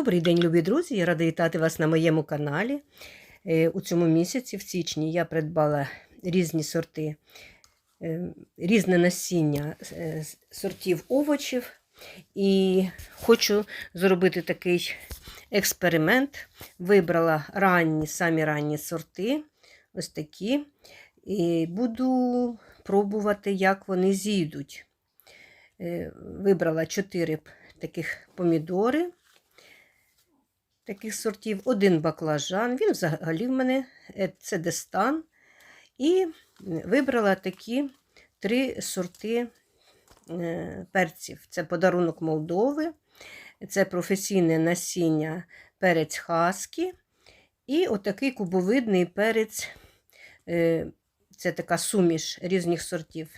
Добрий день, любі друзі! Я рада вітати вас на моєму каналі. Е, У цьому місяці, в січні, я придбала різні сорти, е, різне насіння е, сортів овочів. І хочу зробити такий експеримент. Вибрала ранні, самі ранні сорти, ось такі. І буду пробувати, як вони зійдуть. Вибрала 4 таких помідори таких сортів, один баклажан. Він взагалі в мене е, це дестан. І вибрала такі три сорти е, перців. Це подарунок Молдови, це професійне насіння перець Хаскі. І отакий кубовидний перець, е, це така суміш різних сортів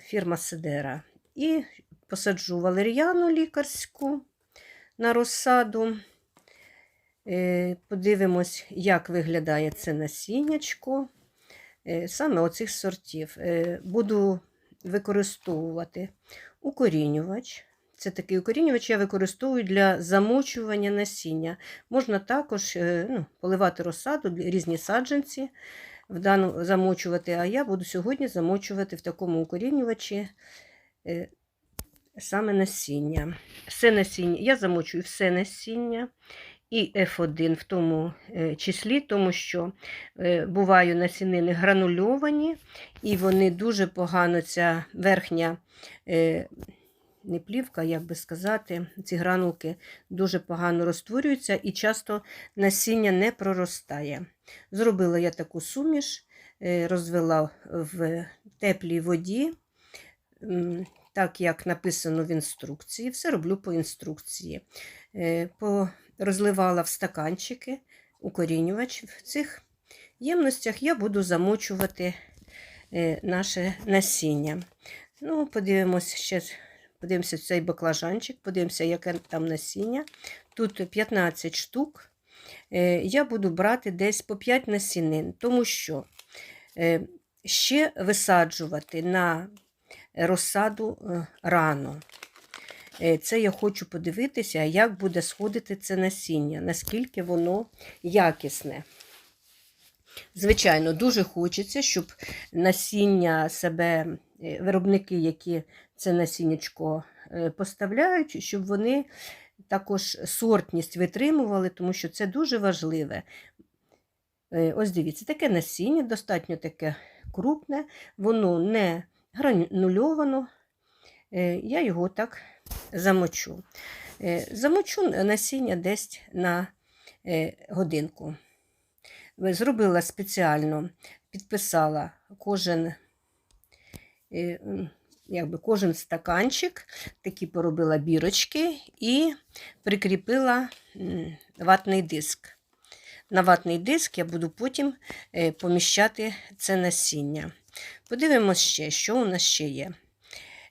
фірма Седера. І посаджу валеріану лікарську на розсаду. Е, Подивимось, як виглядає це насіннячко. Е, Саме оцих сортів. Е, Буду використовувати укорінювач. Це такий укорінювач я використовую для замочування насіння. Можна також ну, поливати розсаду, різні саджанці в дану, замочувати, а я буду сьогодні замочувати в такому укорінювачі саме насіння. Все насіння, Я замочую все насіння і F1 в тому е, числі, тому що е, бувають насінини гранульовані, і вони дуже погано, ця верхня е, не плівка, як би сказати, ці гранулки дуже погано розтворюються і часто насіння не проростає. Зробила я таку суміш, розвела в теплій воді так як написано в інструкції, все роблю по інструкції. Е, розливала в стаканчики укорінювач. В цих ємностях я буду замочувати е, наше насіння. Ну, Подивимося ще, подивимося цей баклажанчик, подивимося, яке там насіння. Тут 15 штук. Е, я буду брати десь по 5 насінин, тому що ще висаджувати на розсаду е, рано. Е, це я хочу подивитися, як буде сходити це насіння, наскільки воно якісне. Звичайно, дуже хочеться, щоб насіння себе, е, виробники, які це насіннячко поставляють, щоб вони також сортність витримували, тому що це дуже важливе. Ось дивіться, таке насіння, достатньо таке крупне, воно не гранульовано, е, я його так замочу. Е, замочу насіння десь на е, годинку. Зробила спеціально, підписала кожен якби кожен стаканчик, такі поробила бірочки і прикріпила ватний диск. На ватний диск я буду потім поміщати це насіння. Подивимось ще, що у нас ще є.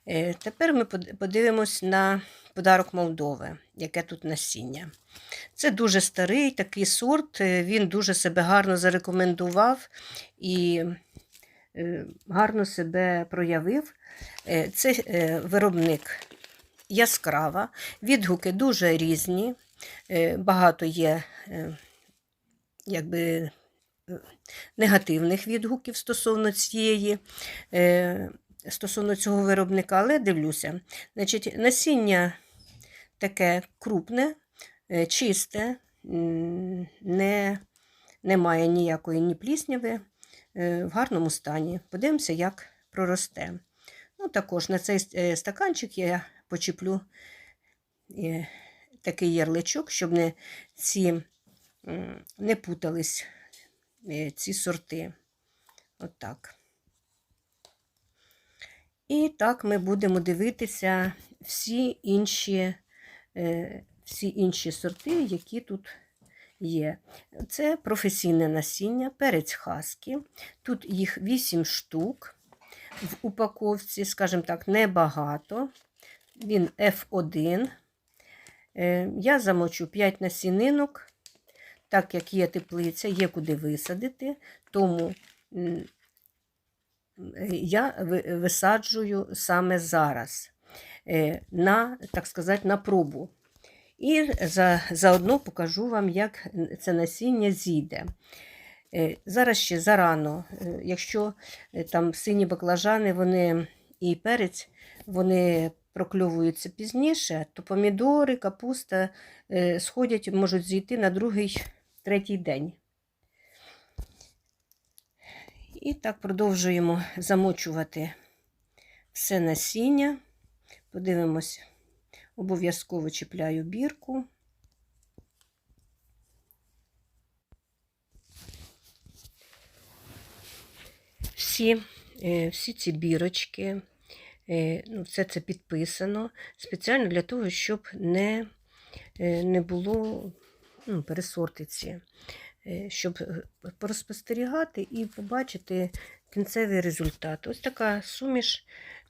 Е, тепер ми подивимось на подарок Молдови, яке тут насіння. Це дуже старий такий сорт, е, він дуже себе гарно зарекомендував і е, гарно себе проявив. Це виробник яскрава, відгуки дуже різні, багато є якби негативних відгуків стосовно цієї, е, стосовно цього виробника, але дивлюся. Значить, Насіння таке крупне, е, чисте, не, немає ніякої ні плісняви, е, в гарному стані. Подивимося, як проросте. Ну, Також на цей стаканчик я почеплю такий ярличок, щоб не ці не путались ці сорти. Отак. І так ми будемо дивитися всі інші е, всі інші сорти, які тут є. Це професійне насіння, перець хаски. Тут їх 8 штук в упаковці, скажімо так, небагато. Він F1. Е, я замочу 5 насінинок так як є теплиця, є куди висадити, тому я висаджую саме зараз е, на, так сказати, на пробу. І за, заодно покажу вам, як це насіння зійде. Е, Зараз ще зарано, Е, якщо там сині баклажани вони і перець, вони прокльовуються пізніше, то помідори, капуста сходять, можуть зійти на другий, третій день. І так продовжуємо замочувати все насіння. Подивимось, обов'язково чіпляю бірку. Всі, е, всі ці бірочки, е, ну, все це підписано спеціально для того, щоб не, е, не було ну, пересортиці, е, щоб е, порозпостерігати і побачити кінцевий результат. Ось така суміш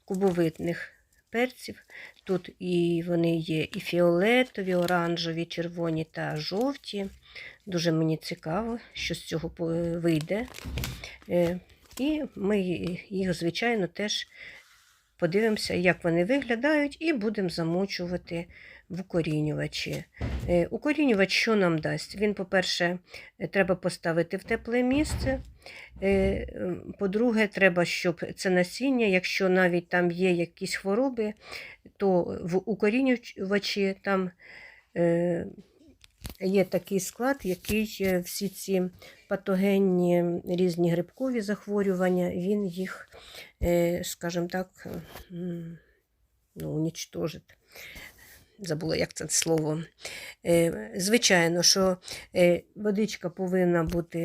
кубовидних перців. Тут і вони є і фіолетові, оранжеві, червоні та жовті. Дуже мені цікаво, що з цього вийде. Е, І ми їх, звичайно, теж подивимося, як вони виглядають, і будемо замочувати в укорінювачі. Е, Укорінювач що нам дасть? Він, по-перше, е, треба поставити в тепле місце. Е, По-друге, треба, щоб це насіння, якщо навіть там є якісь хвороби, то в укорінювачі там є такий склад, який всі ці патогенні різні грибкові захворювання, він їх, скажімо так, ну, унічтожить. Забула, як це слово. Е, Звичайно, що е, водичка повинна бути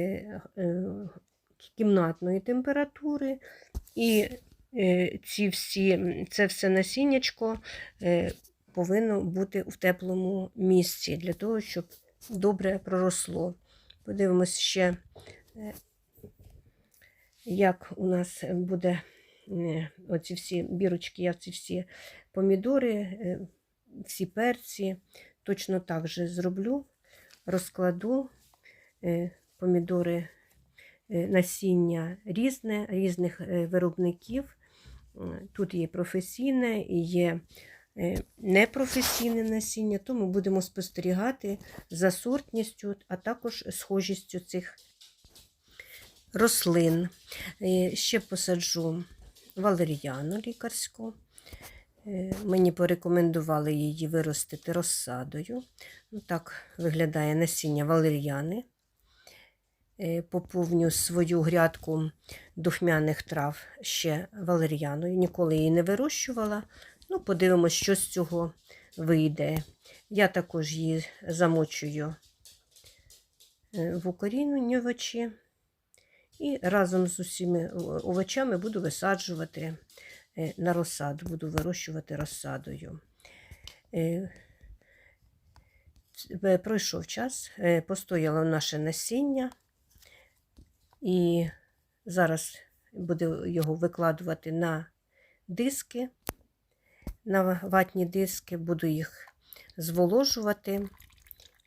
е, кімнатної температури, і ці всі, це все насіннячко повинно бути в теплому місці для того, щоб добре проросло. Подивимось ще, як у нас буде оці всі бірочки, я ці всі помідори, всі перці. Точно так же зроблю, розкладу е, помідори е, насіння різне, різних е, виробників. Тут є професійне є непрофесійне насіння, тому будемо спостерігати за сортністю, а також схожістю цих рослин. Ще посаджу валеріану лікарську. Е, Мені порекомендували її виростити розсадою. Ну, Так виглядає насіння валеріани. Е, Поповню свою грядку духмяних трав ще валеріаною. Ніколи її не вирощувала. Ну, подивимось, що з цього вийде. Я також її замочую е, в укорінювачі. І разом з усіма овочами буду висаджувати на розсаду, буду вирощувати розсадою. Е, е, Пройшов час, е, постояло наше насіння, і зараз буду його викладувати на диски, на ватні диски, буду їх зволожувати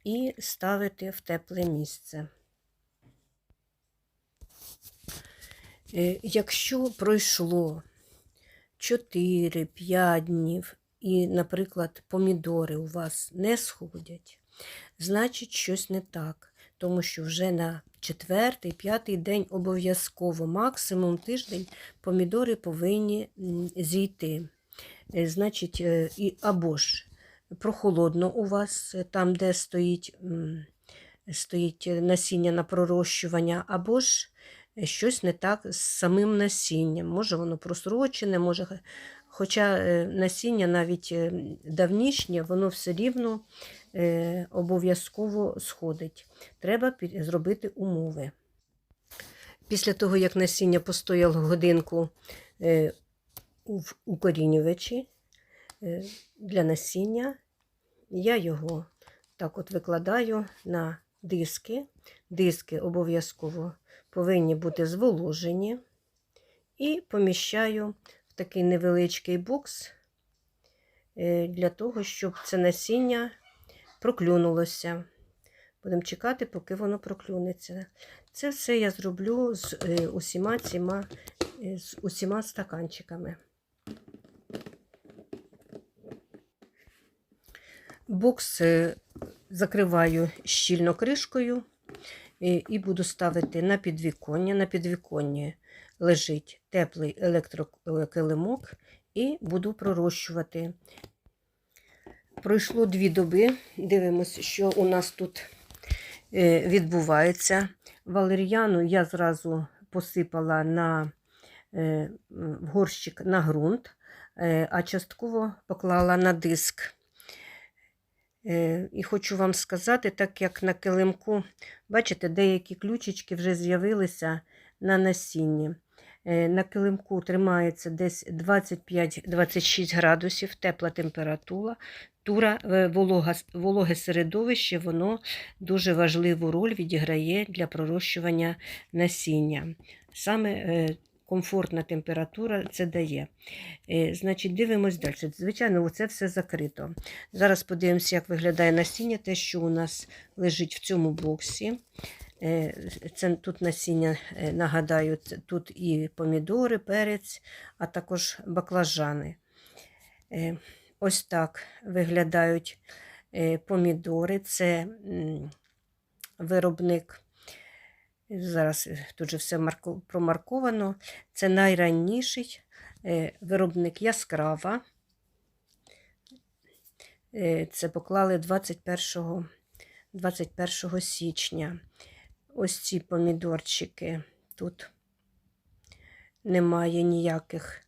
і ставити в тепле місце. Е, Якщо пройшло 4-5 днів, і, наприклад, помідори у вас не сходять, значить щось не так. Тому що вже на четвертий, п'ятий день обов'язково, максимум тиждень, помідори повинні зійти. Е, Значить, е, або ж прохолодно у вас, е, там, де стоїть, стоїть насіння на пророщування, або ж щось не так з самим насінням. Може воно просрочене, може, хоча е, насіння навіть е, давнішнє, воно все рівно е, обов'язково сходить. Треба зробити умови. Після того, як насіння постояло годинку в укорінювачі для насіння, я його так от викладаю на диски. Диски обов'язково повинні бути зволожені. І поміщаю в такий невеличкий бокс е, для того, щоб це насіння проклюнулося. Будемо чекати, поки воно проклюнеться. Це все я зроблю з е, усіма ціма, е, з усіма стаканчиками. Бокс закриваю щільно кришкою і буду ставити на підвіконня. На підвіконні лежить теплий електрокилимок і буду пророщувати. Пройшло дві доби. Дивимося, що у нас тут е, відбувається. Валер'яну я зразу посипала на е, горщик на ґрунт, е, а частково поклала на диск. Е, І хочу вам сказати, так як на килимку, бачите, деякі ключички вже з'явилися на насінні. Е, На килимку тримається десь 25-26 градусів, тепла температура, тура, е, волога, вологе середовище, воно дуже важливу роль відіграє для пророщування насіння. Саме комфортна температура це дає. Е, Значить, дивимось далі. Звичайно, це все закрито. Зараз подивимося, як виглядає насіння, те, що у нас лежить в цьому боксі. Е, Це тут насіння, е, нагадаю, тут і помідори, перець, а також баклажани. Ось так виглядають помідори. Це виробник. Зараз е, тут же все промарковано. Це найранніший е, виробник яскрава. Е, Це поклали 21, 21 січня. Ось ці помідорчики тут немає ніяких.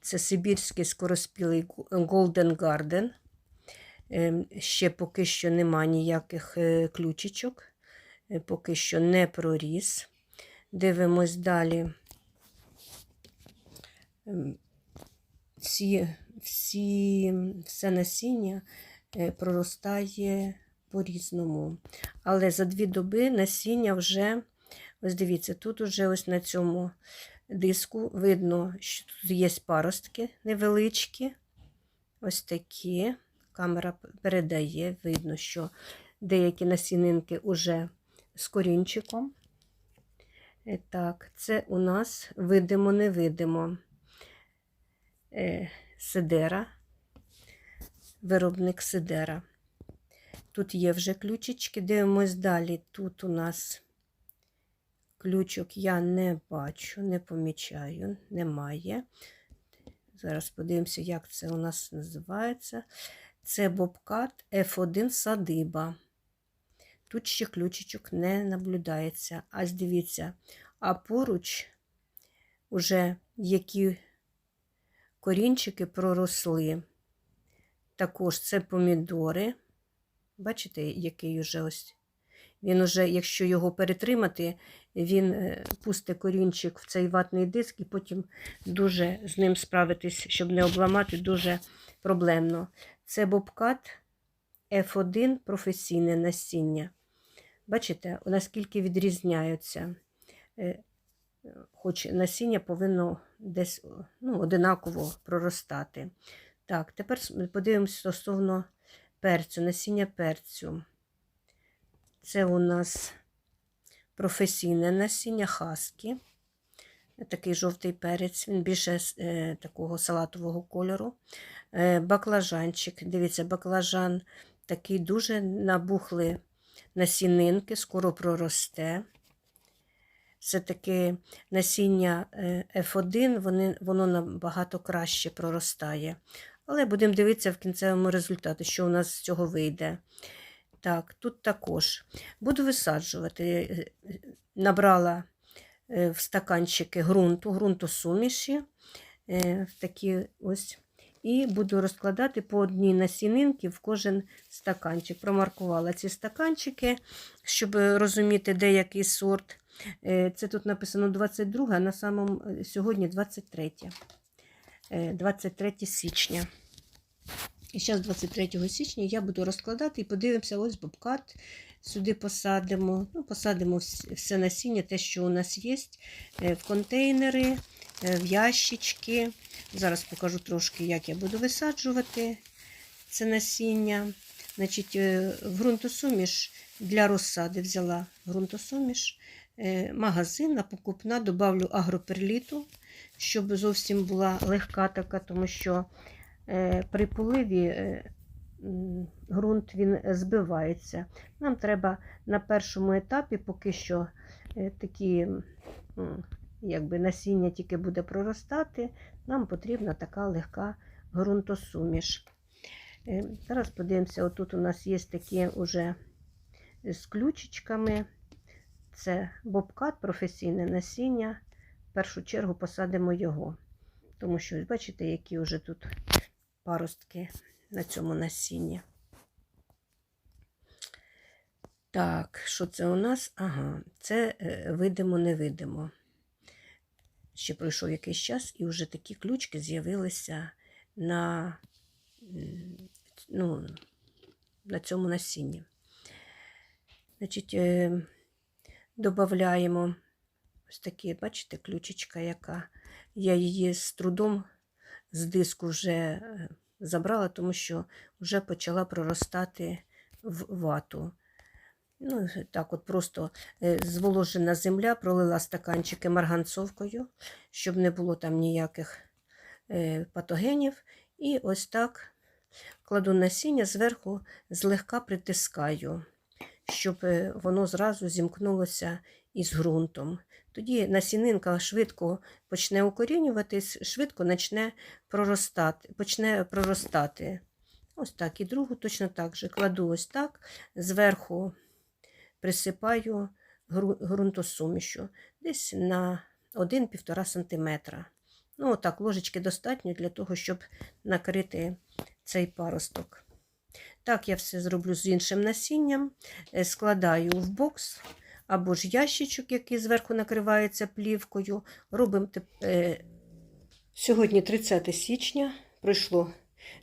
Це сибірський скороспілий Golden Garden. Ем, Ще поки що нема ніяких ключичок, поки що не проріс. Дивимось далі. Ем, Всі, всі, все насіння е, проростає по-різному. Але за дві доби насіння вже, ось дивіться, тут уже ось на цьому диску видно, що тут є паростки невеличкі. Ось такі. Камера передає, видно, що деякі насінинки вже з корінчиком. Е, Так, це у нас видимо-невидимо. Е, Сидера, виробник Сидера. Тут є вже ключички, дивимось далі. Тут у нас ключок я не бачу, не помічаю, немає. Зараз подивимося, як це у нас називається. Це бобкат F1 садиба. Тут ще ключичок не наблюдається. А дивіться, а поруч уже які корінчики проросли. Також це помідори. Бачите, який уже ось. Він уже, якщо його перетримати, він е, пусте корінчик в цей ватний диск, і потім дуже з ним справитись, щоб не обламати, дуже проблемно. Це бобкат F1 професійне насіння. Бачите, наскільки відрізняються. Е, Хоч насіння повинно десь ну, одинаково проростати. Так, тепер подивимося стосовно перцю, насіння перцю. Це у нас професійне насіння хаскі. Такий жовтий перець, він більше е, такого салатового кольору. Е, баклажанчик. Дивіться, баклажан такий дуже набухли насінинки, скоро проросте. Це таке насіння е, F1, вони, воно набагато краще проростає. Але будемо дивитися в кінцевому результаті, що у нас з цього вийде. Так, тут також буду висаджувати. Набрала е, в стаканчики ґрунту, ґрунтосуміші. е, в такі ось. І буду розкладати по одній насінинці в кожен стаканчик. Промаркувала ці стаканчики, щоб розуміти, де який сорт. Е, Це тут написано 22, а на самому е, сьогодні 23. Е, 23 січня. І зараз 23 січня я буду розкладати і подивимося, ось бобкат. Сюди посадимо. Ну, посадимо все насіння, те, що у нас є, е, в контейнери, е, в ящички. Зараз покажу трошки, як я буду висаджувати це насіння. Значить, е, в ґрунтосуміш для розсади взяла ґрунтосуміш, е, магазинна, покупна, добавлю агроперліту, щоб зовсім була легка така, тому що е, при поливі е, ґрунт він збивається. Нам треба на першому етапі поки що е, такі якби насіння тільки буде проростати, нам потрібна така легка ґрунтосуміш. Е, Зараз подивимося, отут у нас є такі вже з ключичками. Це бобкат, професійне насіння. В першу чергу посадимо його. Тому що, бачите, які вже тут паростки на цьому насінні. Так, що це у нас? Ага, це е, видимо-невидимо. Ще пройшов якийсь час, і вже такі ключки з'явилися на, ну, на цьому насінні. Значить, е, додаємо ось такі, бачите, ключечка, яка. Я її з трудом з диску вже е, забрала, тому що вже почала проростати в вату. Ну, так от просто е, зволожена земля, пролила стаканчики марганцовкою, щоб не було там ніяких е, патогенів. І ось так кладу насіння, зверху злегка притискаю, щоб е, воно зразу зімкнулося із ґрунтом. Тоді насінинка швидко почне укорінюватись, швидко почне проростати. Почне проростати. Ось так. І другу точно так же. Кладу ось так, зверху присипаю ґрунтосумішу десь на 1-1,5 см. Ну, отак, ложечки достатньо для того, щоб накрити цей паросток. Так, я все зроблю з іншим насінням. Е, Складаю в бокс або ж ящичок, який зверху накривається плівкою. Робимо е, Сьогодні 30 січня, пройшло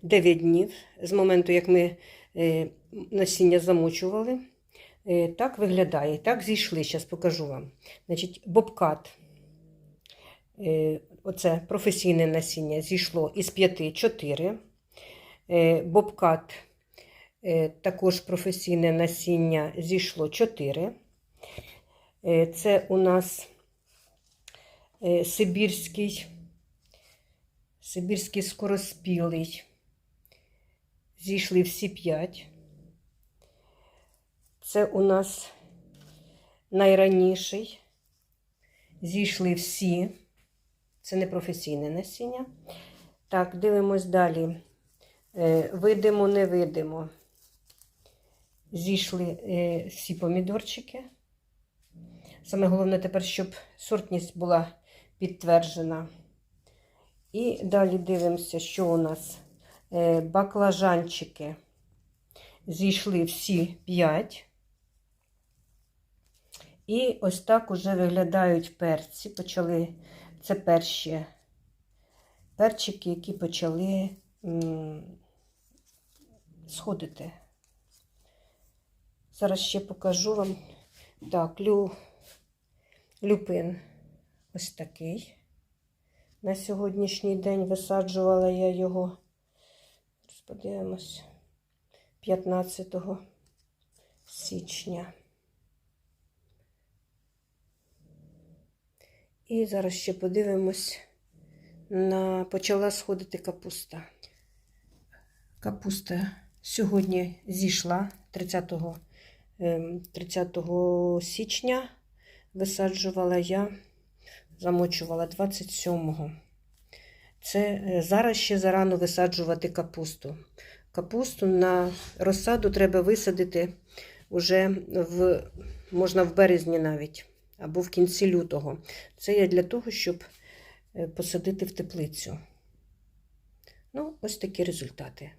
9 днів з моменту, як ми е, насіння замочували. Е, Так виглядає. Так зійшли. Зараз покажу вам. Значить, бобкат. Е, Оце професійне насіння зійшло із 5 4. Е, Бобкат також професійне насіння зійшло 4. Е, Це у нас сибірський, сибірський скороспілий. Зійшли всі 5. Це у нас найраніший. Зійшли всі. Це не професійне насіння. Так, дивимось далі. Е, видимо, не видимо. Зійшли е, всі помідорчики. Саме головне тепер, щоб сортність була підтверджена. І далі дивимося, що у нас Е, баклажанчики. Зійшли всі 5. І ось так уже виглядають перці. Почали, це перші перчики, які почали сходити. Зараз ще покажу вам. Так, лю, люпин ось такий. На сьогоднішній день висаджувала я його. Подивимось 15 січня. І зараз ще подивимось на почала сходити капуста. Капуста сьогодні зійшла 30, ем, 30 січня. Висаджувала я, замочувала 27-го. Це е, зараз ще зарано висаджувати капусту. Капусту на розсаду треба висадити вже в, можна в березні навіть, або в кінці лютого. Це я для того, щоб е, посадити в теплицю. Ну, ось такі результати.